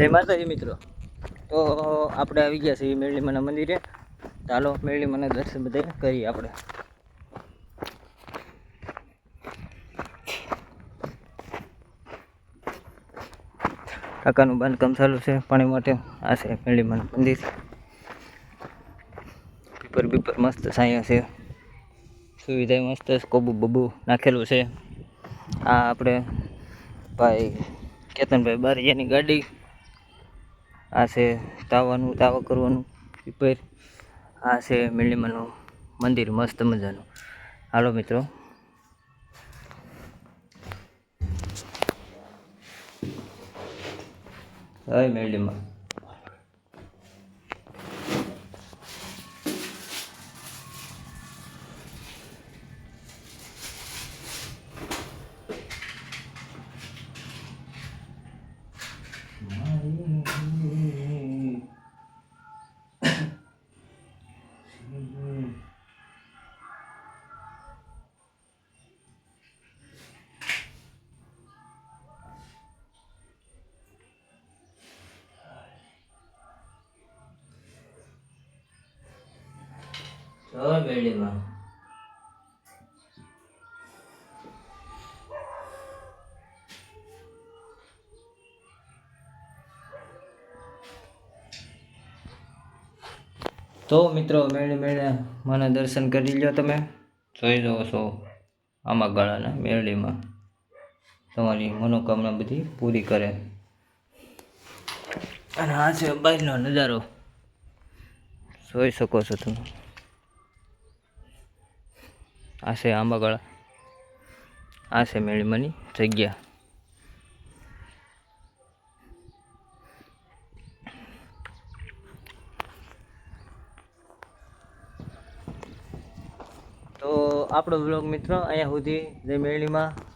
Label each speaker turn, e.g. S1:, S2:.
S1: જય માતાજી મિત્રો. તો આપણે આવી ગયા છીએ મેરલીમાના મંદિરે. ચાલો મેરલીમાના દર્શન બધા કરીએ આપણે. કાકાનું બાંધકામ ચાલુ છે, પાણી માટે. આ છે મેરલીમાનું મંદિર. પીપર બીપર મસ્ત સાયા છે. સુવિધા મસ્ત કોબુ બબુ નાખેલું છે. આ આપણે ભાઈ કેતનભાઈ બારીયાની ગાડી આ છે તાવાનું તાવા કરવાનું, પીપર. આ છે મેળીમાનું મંદિર, મસ્ત મજાનું. હાલો મિત્રો. હવે મેળીમાં. જય મેળીમાં તો મિત્રો, મેળે મેળે મને દર્શન કરી લો તમે. જોઈ જાઓ છો આમાં ગળાના મેળડીમાં તમારી મનોકામના બધી પૂરી કરે. અને આ છે બહારનો નજારો. જોઈ શકો છો તમે. આ છે આંબાગળા આ છે મેળીમાંની જગ્યા. તો આપણો બ્લોગ મિત્રો, અહીંયા સુધી જે મેળીમાં